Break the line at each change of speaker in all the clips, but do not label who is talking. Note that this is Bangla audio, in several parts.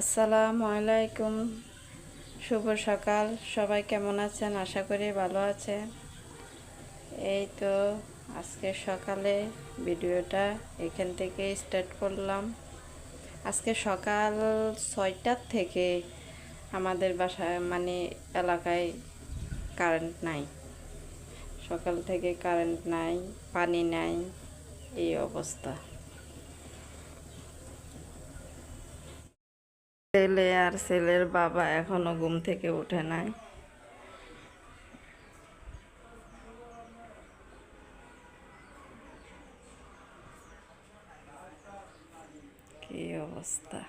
আসসালামু আলাইকুম। শুভ সকাল। সবাই কেমন আছেন? আশা করি ভালো আছেন। এই তো আজকে সকালে ভিডিওটা এখান থেকে স্টার্ট করলাম। আজকে সকাল ছয়টার থেকে আমাদের বাসায় মানে এলাকায় কারেন্ট নাই। সকাল থেকে কারেন্ট নাই, পানি নাই, এই অবস্থা। ছেলে আর ছেলের বাবা এখনও ঘুম থেকে ওঠে নাই। কি অবস্থা?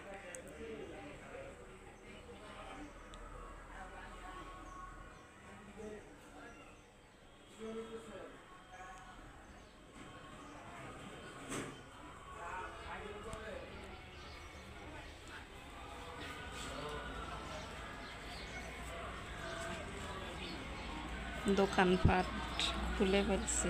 দোকানপাট খুলে ফেলছে।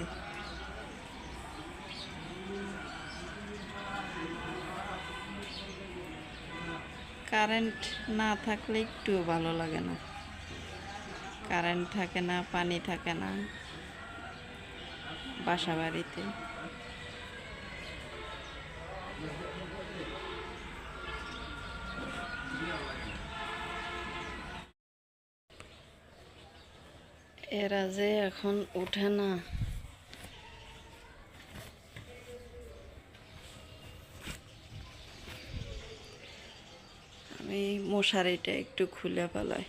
কারেন্ট না থাকলে একটুও ভালো লাগে না। কারেন্ট থাকে না, পানি থাকে না। বাসা বাড়িতে এরা যে এখন উঠে না। আমি মশারিটা একটু খুলে ফেলাই।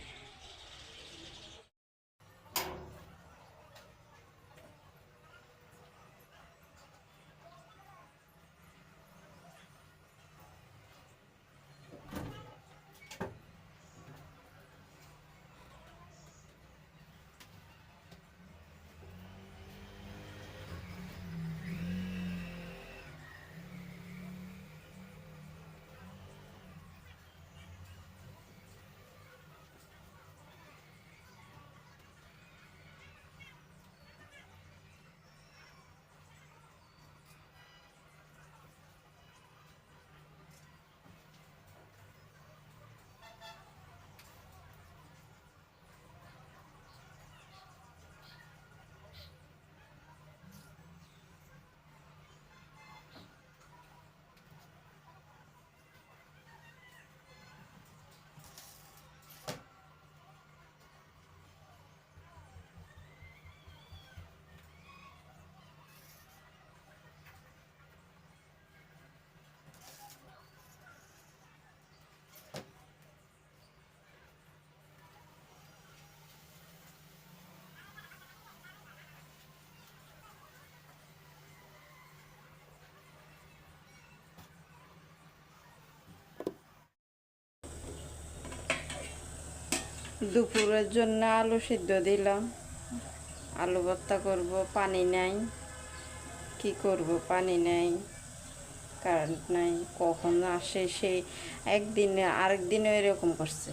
দুপুরের জন্য আলু সিদ্ধ দিলাম। আলু ভর্তা করব, পানি নাই। কি করব? পানি নাই কারেন্ট নাই, কখন আসে সেই একদিন আরেক দিনও এরকম করছে।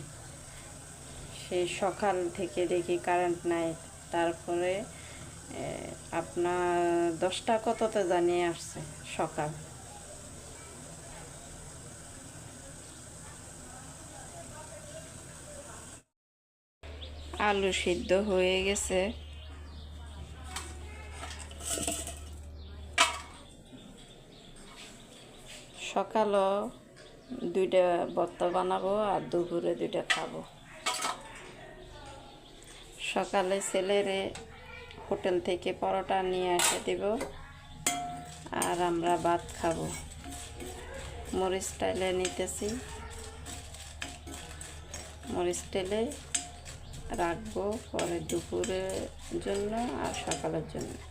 সেই সকাল থেকে দেখি কারেন্ট নাই, তারপরে আপনার দশটা কততে জানিয়ে আসছে সকাল। আলু সিদ্ধ হয়ে গেছে। সকালও দুইটা ভর্তা বানাবো আর দুপুরে দুইটা খাব। সকালে ছেলেরে হোটেল থেকে পরোটা নিয়ে এসে দেব আর আমরা ভাত খাব। মরিচ টাইলে নিতেছি। মরিচ তেলে রাখব পরে দুপুরের জন্য আর সকালের জন্য।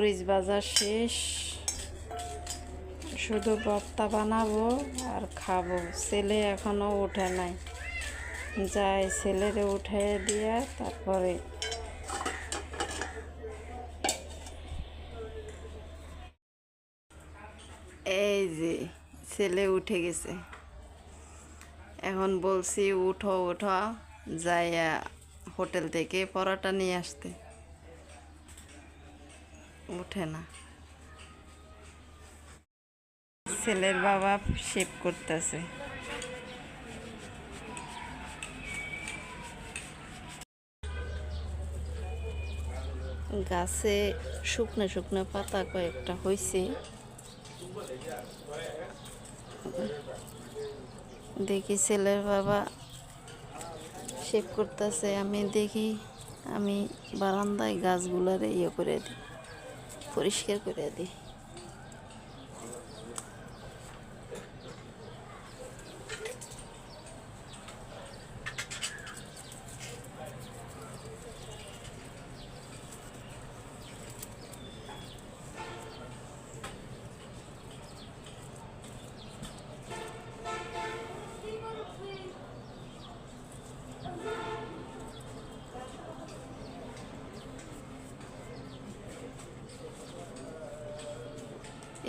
মরিচ বাজার শেষ। শুধু ভর্তা বানাবো আর খাব। ছেলে এখনও ওঠে নাই। যাই ছেলেরে উঠে দিয়ে তারপরে এই যে ছেলে উঠে গেছে। এখন বলছি, উঠো উঠো, যাইয়া হোটেল থেকে পরোটা নিয়ে আসতে। উঠে না। ছেলের বাবা শেভ করতেছে। গাছে শুকনো শুকনো পাতা কয়েকটা হয়েছে দেখি ছেলের বাবা শেভ করতেছে। আমি দেখি আমি বারান্দায় গাছগুলারে ইয়ে করে দিই। পরিষ্কার করে দিই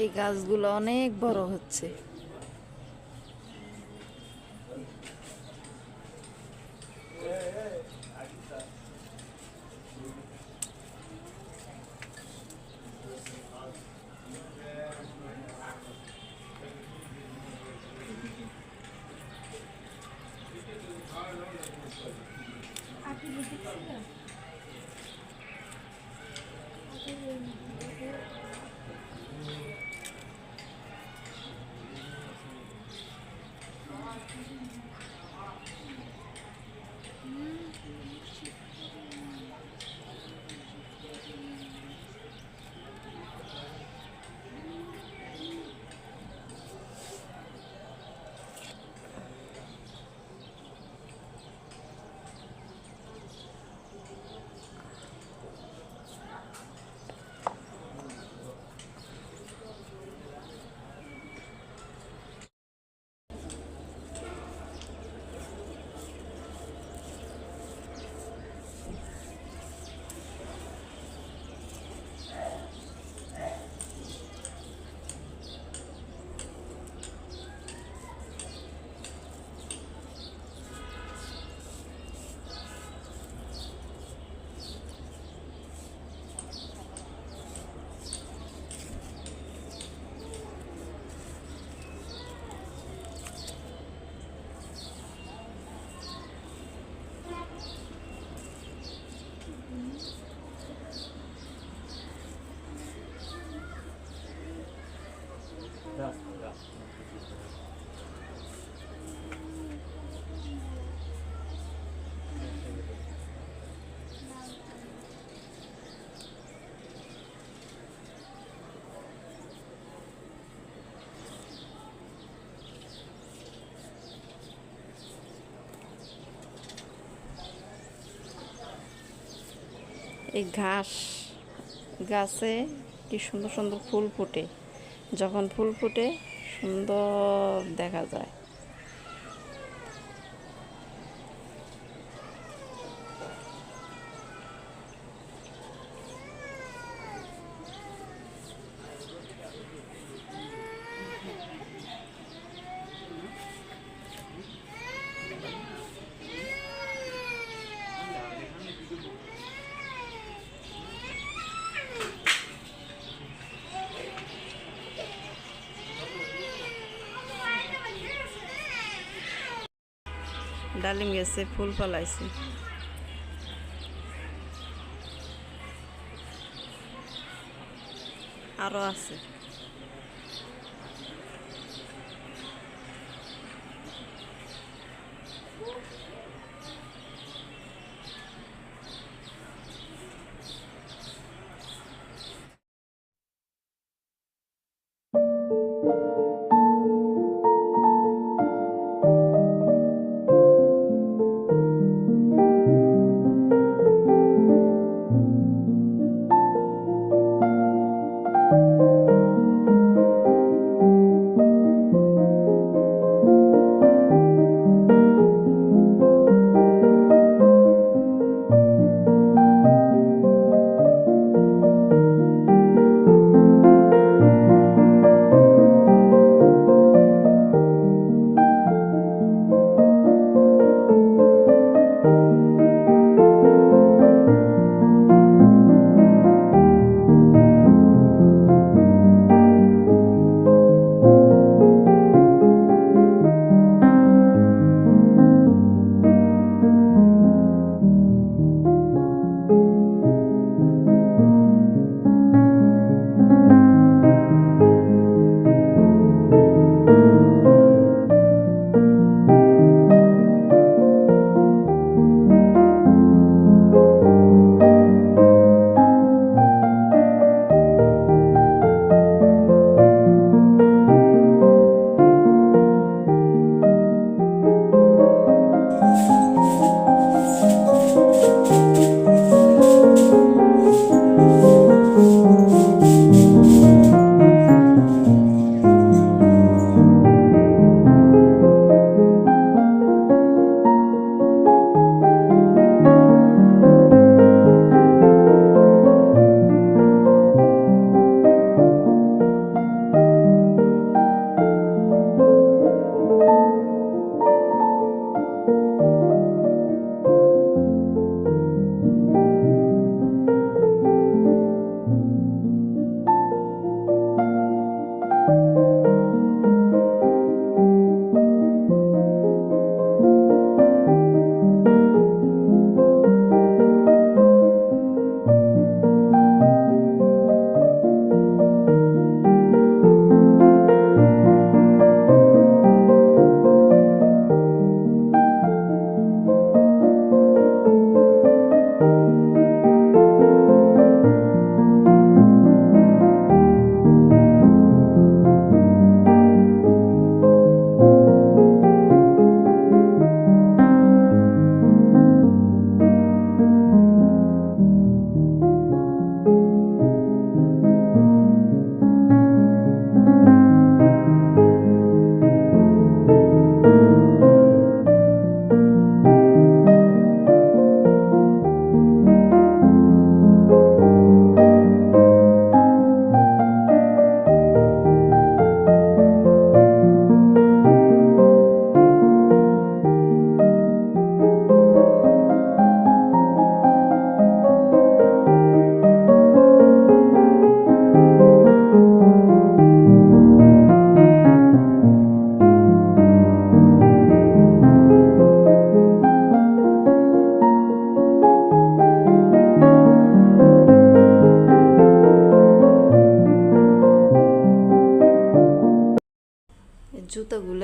এই গাছগুলো অনেক বড় হচ্ছে। এই ঘাস গাছে কি সুন্দর সুন্দর ফুল ফুটে। যখন ফুল ফুটে সুন্দর দেখা যায়। ডালিম গেছে ফুল ফলাইছে। আরও আছে।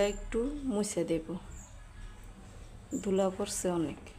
একটু মুছে দেব। ধুলা পড়ছে অনেক।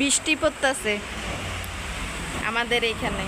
বৃষ্টি পড়তেছে। আমাদের এইখানে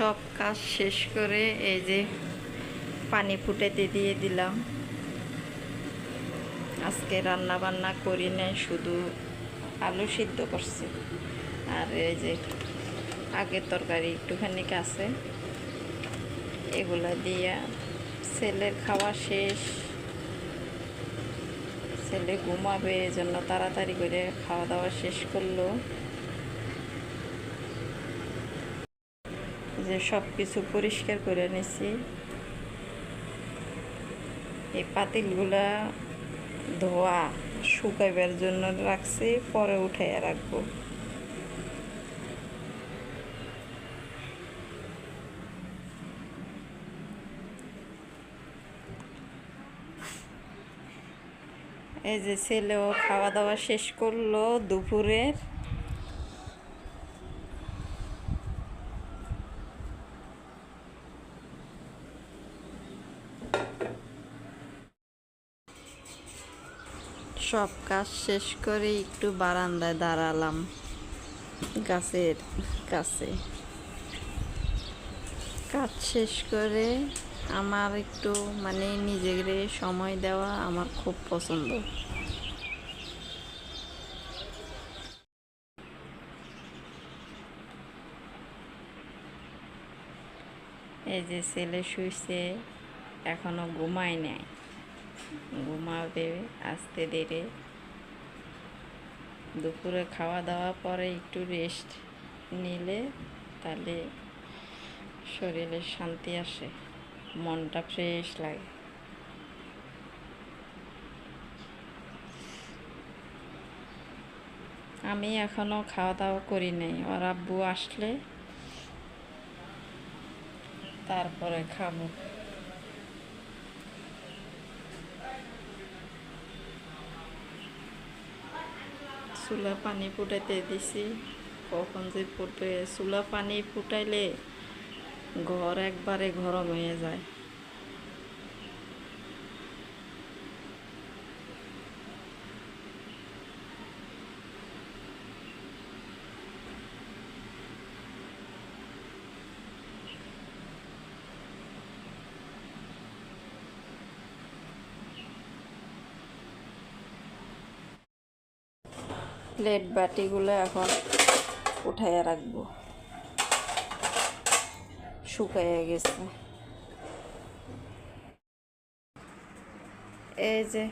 সব কাজ শেষ করে এই যে পানি ফুটাতে দিয়ে দিলাম। আজকে রান্না বান্না করি নাই, শুধু আলু সিদ্ধ করছি। আর এই যে আগের তরকারি একটুখানি আছে, এগুলা দিয়া ছেলের খাওয়া শেষ। ছেলে ঘুমাবে এজন্য তাড়াতাড়ি করে খাওয়া দাওয়া শেষ করল। যে সব কিছু পরিষ্কার করে নিছি। এই পাতিলগুলা ধোয়া শুকাইবার জন্য রাখছি, পরে উঠাইয়া রাখব। এই যে ছেলেও খাওয়া দাওয়া শেষ করল দুপুরের। সব কাজ শেষ করে একটু বারান্দায় দাঁড়ালাম গাছের কাছে। কাজ শেষ করে আমার একটু মানে নিজেকে সময় দেওয়া আমার খুব পছন্দ। এই যে ছেলে শুইছে, এখনও ঘুমায় নাই। ঘুমাবে, আসতে ধীরে দুপুরে খাওয়া দাওয়া পরে একটু রেস্ট নিলে তাহলে শরীরে শান্তি আসে, মনটা ফ্রেশ লাগে। আমি এখনও খাওয়া দাওয়া করি নাই, ওর আব্বু আসলে তারপরে খাব। চুলা পানি ফুটাইতে দিছি। কখন যে ফুটবে, চুলা পানি ফুটাইলে ঘর একবারে গরম হয়ে যায়। প্লেট বাটিগুলো এখন উঠাইয়া রাখব। শুকাইয়া গেছে। এই যে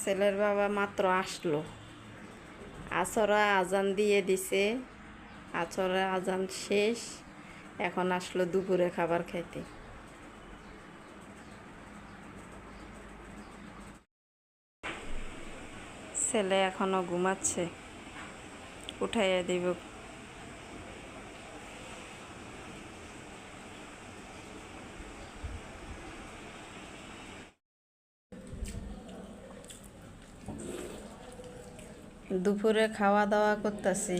ছেলের বাবা মাত্র আসলো। আছরা আজান দিয়ে দিছে। আছরা আজান শেষ। এখন আসলো দুপুরে খাবার খাইতে। ছেলে এখনও ঘুমাচ্ছে। উঠাইয়া দিব। দুপুরে খাওয়া দাওয়া করতেছি।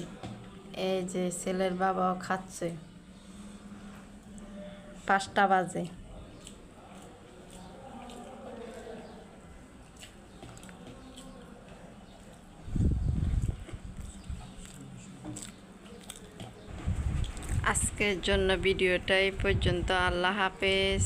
এই যে ছেলের বাবাও খাচ্ছে। পাঁচটা বাজে। আজকের জন্য ভিডিওটা এই পর্যন্ত। আল্লাহ হাফেজ।